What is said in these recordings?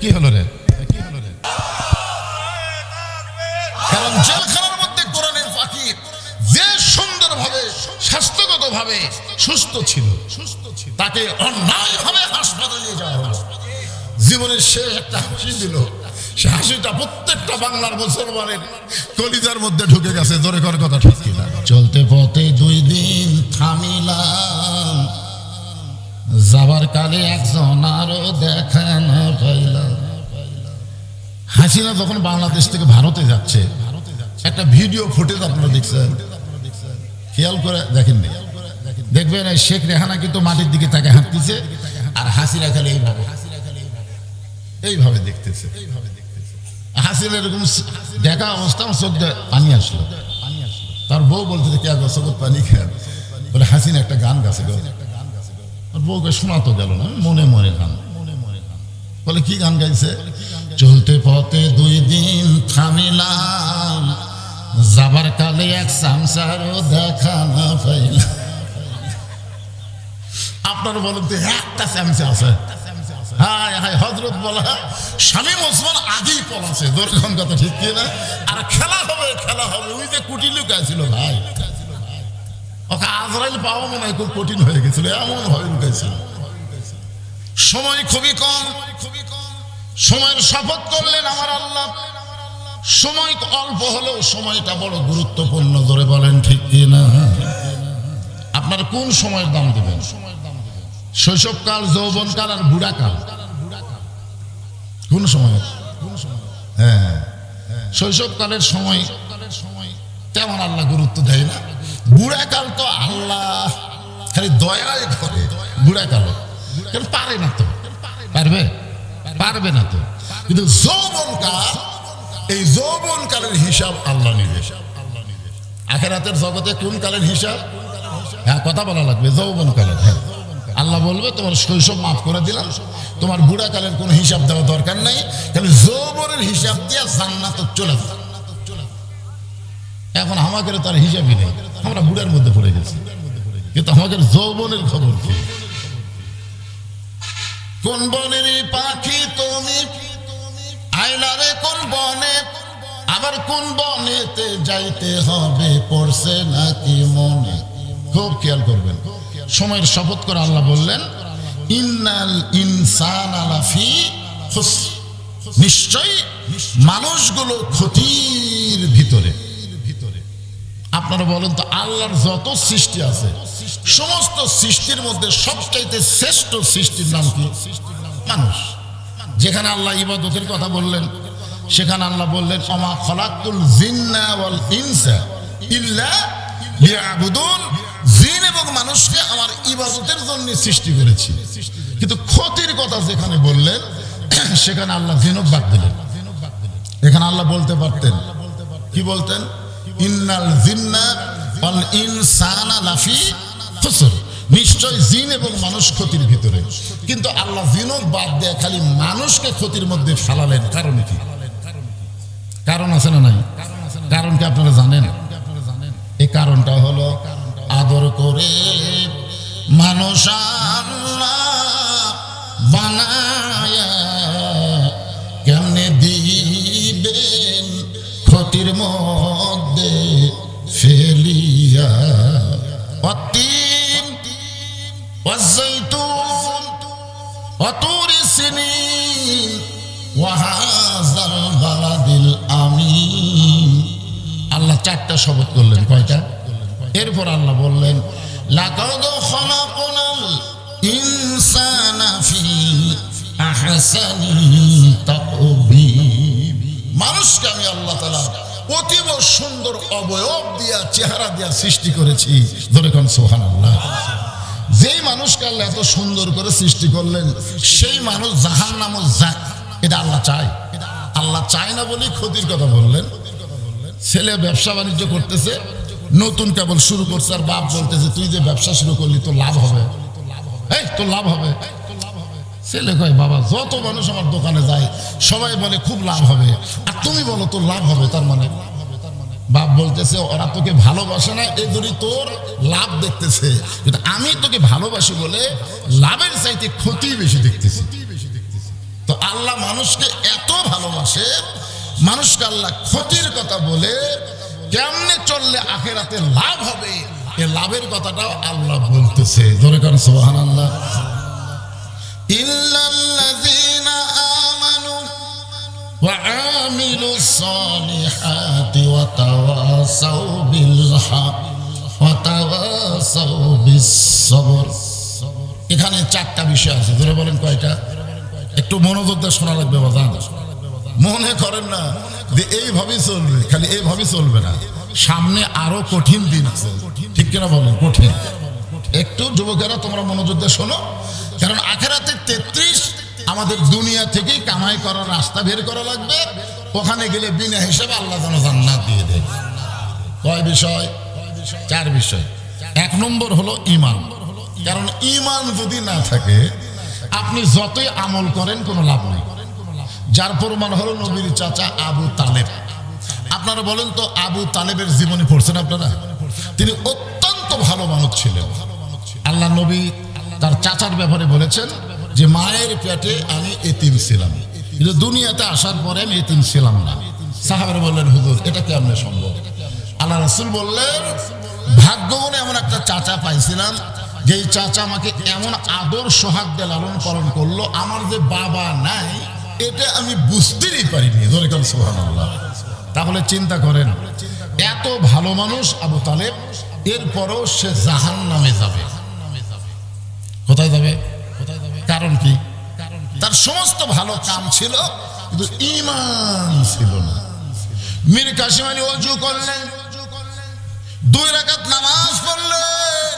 কি হলো রে কারণ জেলখানার মধ্যে কোরআনের ফাঁকি যে সুন্দরভাবে, স্বাস্থ্যগতভাবে সুস্থ ছিল সুস্থ ছিল তাকে অন্যায়ভাবে হাসপাতালে যাওয়া হলো। জীবনের শেষ একটা হাসি দিল। সে হাসিটা প্রত্যেকটা বাংলার মুসলমানের কলিজার মধ্যে ঢুকে গেছে। জোরে কর কথা ঠিক চলতে পথে দুই দিন থামিলাম। যাবার কালে একজন আরও দেখা না পাইলাম হাসিনা যখন বাংলাদেশ থেকে ভারতে যাচ্ছে, একটা ভিডিও ফুটেজ আপনারা দেখছেন। খেয়াল করে দেখেন দেখবেন শেখ রেহানা কিন্তু মাটির দিকে তাকে হাঁটতেছে, আর হাসিনা খালি এইভাবে। এইভাবে দেখতেছে। হাসিনা এরকম দেখা অবস্থা আমার চোখ পানি আসলো। তার বউ বলতেছে, কে চোখ পানি খেয়ে বলে, হাসিনা একটা গান গাছে বউকে শোনা তো গেল না, মনে মনে গান। বলে, কি গান গাইছে? চলতে পথে দুই দিন থামিলাম, যাবার কালে এক সামসারও দেখা না পাইলাম। আপনার বলেন তো, একটা স্যামসে আছে। হায় হায় হজরত বলা শামীম ওসমান আগেই পলাছে। দর্শন কথা ঠিক কি না আর খেলা হবে খেলা হবে। ওই যে কুটি লুকাইছিল ভাই। আজরাইল পাওয়া মনে হয় খুব কঠিন হয়ে গেছিল, এমন ভাবে লুকাইছিল। সময় খুবই কম খুবই কম সময়ের শপথ করলেন আমার আল্লাহ। সময় অল্প হলেও সময়টা বড় গুরুত্বপূর্ণ ধরে বলেন ঠিক না আপনার কোন সময়ের দাম দেবেন? শৈশবকাল, যৌবনকাল আর বুড়াকাল। কোন সময়? হ্যাঁ। শৈশবকালের সময় তেমন আল্লাহ গুরুত্ব দেয় না। বুড়াকাল তো আল্লাহ, খালি দয়ায় করে। বুড়াকাল কেন পারে না তো? পারবে? পারবে না তো। কিন্তু যৌবনকাল এই যৌবনকালের হিসাব আল্লাহ নিবে। আখেরাতের জগতে কোন কালের হিসাব? হ্যাঁ কথা বলা লাগবে, যৌবন কালের হ্যাঁ। আল্লাহ বলবে, তোমার শৈশব মাফ করে দিলাম। তোমার বুড়া কালের কোনো হিসাব দেওয়া দরকার নাই। তাহলে যৌবনের হিসাব দিয়ে জান্নাত চলে যায় এখন আমাকে তার হিসাবই নেই। আমরা বুড়ার মধ্যে পড়ে গেছি। কিন্তু আমাদের যৌবনের খবর কি? কোন বনের পাখি তুমি? আইলারে কোন বনে? আবার কোন বনেতে যাইতে হবে? পড়ছে নাকি মনে? খুব খেয়াল করবেন। সময়ের শপথ করে আল্লাহ বললেন, ইন্নাল ইনসান আলাফি খুসর। নিশ্চয়ই মানুষগুলো ক্ষতির ভিতরে। আপনারা বলেন তো, আল্লাহর যত সৃষ্টি আছে, সমস্ত সৃষ্টির মধ্যে সবচাইতে শ্রেষ্ঠ সৃষ্টির নাম কি? মানুষ। যেখানে আল্লাহ ইবাদতের কথা বললেন, সেখানে আল্লাহ বললেন অমা খলাকুল জিন্না ওয়াল ইনসা ইল্লা লিয়াবুদুন। জিন এবং মানুষকে আমার ইবাদতের জন্য সৃষ্টি করেছি। কিন্তু ক্ষতির কথা যেখানে বললেন, সেখানে আল্লাহ জিনব বাদ দিলেন। এখানে আল্লাহ বলতে পারতেন। কি বলতেন? ইন্নাল জিন্না ওয়াল ইনসানা লাফি খুসর। নিশ্চয় জিন এবং মানুষ ক্ষতির ভিতরে। কিন্তু আল্লাহ জিনক বাদ দেয়া খালি মানুষকে ক্ষতির মধ্যে ফেলালেন। কারণ কি? কারণ আছে না নাই? কারণ কি আপনারা জানেন? এই কারণটা হলো আদর করে মানুষ আল্লাহ বানায়া কেমনে দিবেন ক্ষতির মধ্যে? অতীন والزيتون وطور سنين وهذا البلد الأمين আল্লাহ চারটা শপথ করলেন কয়টা এরপর আল্লাহ বললেন লাকাদ খলাকনাল ইনসানা ফি আহসানি তাকবীর মানুষকে আমি আল্লাহ তাআলা অতীব সুন্দর অবয়ব দিয়া, চেহারা দিয়া সৃষ্টি করেছি। ধরে কোন আল্লাহ যেই মানুষকে আল্লাহ এত সুন্দর করে সৃষ্টি করলেন, সেই মানুষ জাহান নামও এটা আল্লাহ চায়। আল্লাহ চায় না বলেই ক্ষতির কথা বললেন। ছেলে ব্যবসা বাণিজ্য করতেছে, নতুন কেবল শুরু করছে, আর বাপ বলতেছে, তুই যে ব্যবসা শুরু করলি তো লাভ হবে। এই, তোর লাভ হবে। ছেলে কয় বাবা, যত মানুষ আমার দোকানে যায়, সবাই বলে খুব লাভ হবে। আর তুমি বলো, তোর লাভ হবে, তার মানে? বাপ বলতেছে, ওরা তোকে ভালোবাসে না, এই জন্যই তোর লাভ দেখতেছে। কিন্তু আমি তোকে ভালোবাসি বলে লাভের চাইতে ক্ষতি বেশি দেখতেছি। তো আল্লাহ মানুষকে এত ভালোবাসে, মানুষকে আল্লাহ ক্ষতির কথা বলে, কেমনে চললে আখেরাতে লাভ হবে? এ লাভের কথাটাও আল্লাহ বলতেছে। ধরে কারণ সোহান আল্লাহ ইল্লাল্লাযীনা আমানু وعاملوا الصالحات وتواصوا بالحق وتواصوا بالصبر এখানে চারটা বিষয় আছে ধরে বলেন কয়টা একটু মনোযোগ দিয়ে শোনা লাগবে বাজান মনে করেন না যে এইভাবেই চলবে খালি এইভাবেই চলবে না সামনে আরো কঠিন দিন আছে ঠিক কিনা বলেন কঠিন একটু যুবকেরা তোমরা মনোযোগ দিয়ে শোনো কারণ আখেরাতে তেত্রিশ আমাদের দুনিয়া থেকেই কামাই করার রাস্তা বের করা লাগবে। ওখানে গেলে বিনা হিসেবে আল্লাহ যেন জান্নাত দিয়ে দেয়। কয় বিষয়? চার বিষয়। এক নম্বর হলো ইমান কারণ ইমান যদি না থাকে, আপনি যতই আমল করেন, কোনো লাভ নেই। যার প্রমাণ হলো নবীর চাচা আবু তালেব। আপনারা বলেন তো, আবু তালেবের জীবনী পড়ছেন আপনারা? তিনি অত্যন্ত ভালো মানুষ ছিলেন। আল্লাহ নবী তার চাচার ব্যাপারে বলেছেন যে, মায়ের পেটে আমি এতিম ছিলাম। কিন্তু দুনিয়াতে আসার পরে আমি এতিম ছিলাম না। সাহাবের বললেন, হুজুর, এটা কেমনে সম্ভব? আল্লাহ রসুল বললেন ভাগ্যগুণে এমন একটা চাচা পাইছিলাম, যেই চাচা আমাকে এমন আদর সোহাগ দিয়ে লালন পালন করল, আমার যে বাবা নাই, এটা আমি বুঝতেই পারিনি। ধরে কেন সোহান তাহলে চিন্তা করেন, এত ভালো মানুষ আবু তালেব, এরপরও সে জাহান নামে যাবে। সমস্ত ভালো কাম ছিল, কিন্তু ইমান ছিল না। মীর কাশিম আলী অজু করলেন, দুই রাকাত নামাজ পড়লেন।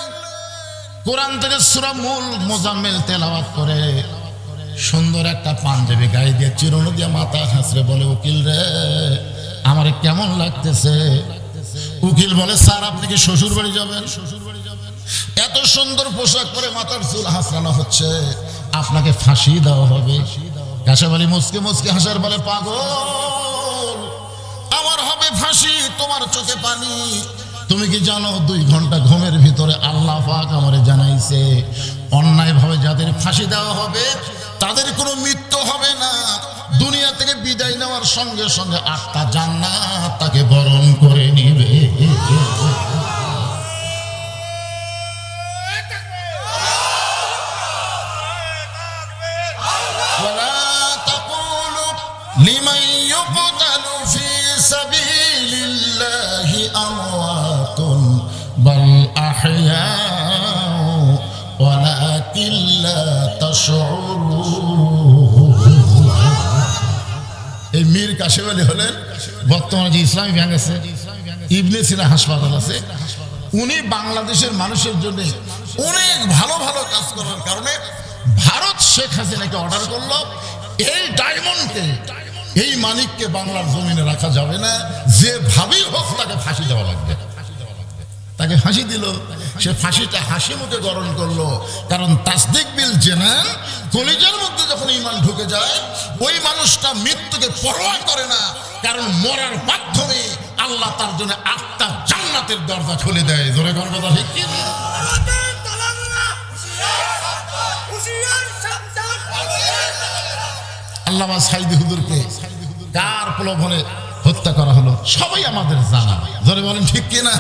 কোরআন থেকে সুরা মূল মোজাম্মেল তেলাওয়াত করে সুন্দর একটা পাঞ্জাবি গায়ে দিয়ে চিরনো দিয়ে মাথা হাসরে বলে, উকিল রে, আমার কেমন লাগতেছে? উকিল বলে, স্যার, আপনি কি শ্বশুর বাড়ি যাবেন? শ্বশুর বাড়ি যাবেন এত সুন্দর পোশাক পরে মাথার চুল হাসরানো হচ্ছে। আপনাকে ফাঁসি দেওয়া হবে। কাশাব আলী মুসকে মুসকে হাসার বলে, পাগল, আমার হবে ফাঁসি, তোমার চোখে পানি। তুমি কি জানো, দুই ঘণ্টা ঘুমের ভিতরে আল্লাহ পাক আমারে জানাইছে অন্যায় ভাবে যাদের ফাঁসি দেওয়া হবে, তাদের কোনো মৃত্যু হবে না। দুনিয়া থেকে বিদায় নেওয়ার সঙ্গে সঙ্গে আত্মা জান্নাত তাকে বরণ করে নিবে। لمن يقتل في سبيل الله أموات بل أحياء ولكن لا تشعرون এই মীর কাশেম আলী হলেন বর্তমানে যে ইসলামী ব্যাংক আছে ইবনে সিনা হাসপাতাল আছে উনি বাংলাদেশের মানুষের জন্য অনেক ভালো ভালো কাজ করার কারণে ভারত শেখ হাসিনাকে অর্ডার করলো এই ডায়মন্ডকে এই মানিককে বাংলার জমিনে রাখা যাবে না। যে ভাবেই হোক তাকে ফাঁসি দেওয়া লাগবে। তাকে ফাঁসি দিল। সে ফাঁসিটা হাসি মুখে গ্রহণ করল। কারণ তাসদিক বিল জেনান কলিজার মধ্যে যখন ইমান ঢুকে যায়, ওই মানুষটা মৃত্যুকে পরোয়া করে না। কারণ মরার মাধ্যমে আল্লাহ তার জন্য আত্মা জান্নাতের দরজা খুলে দেয়। ধরে কোন কথা আল্লামা সাইদি হুজুরকে কার প্রলোভনে হত্যা করা হলো। সবাই আমাদের জানা। ধরে বলেন ঠিক কিনা?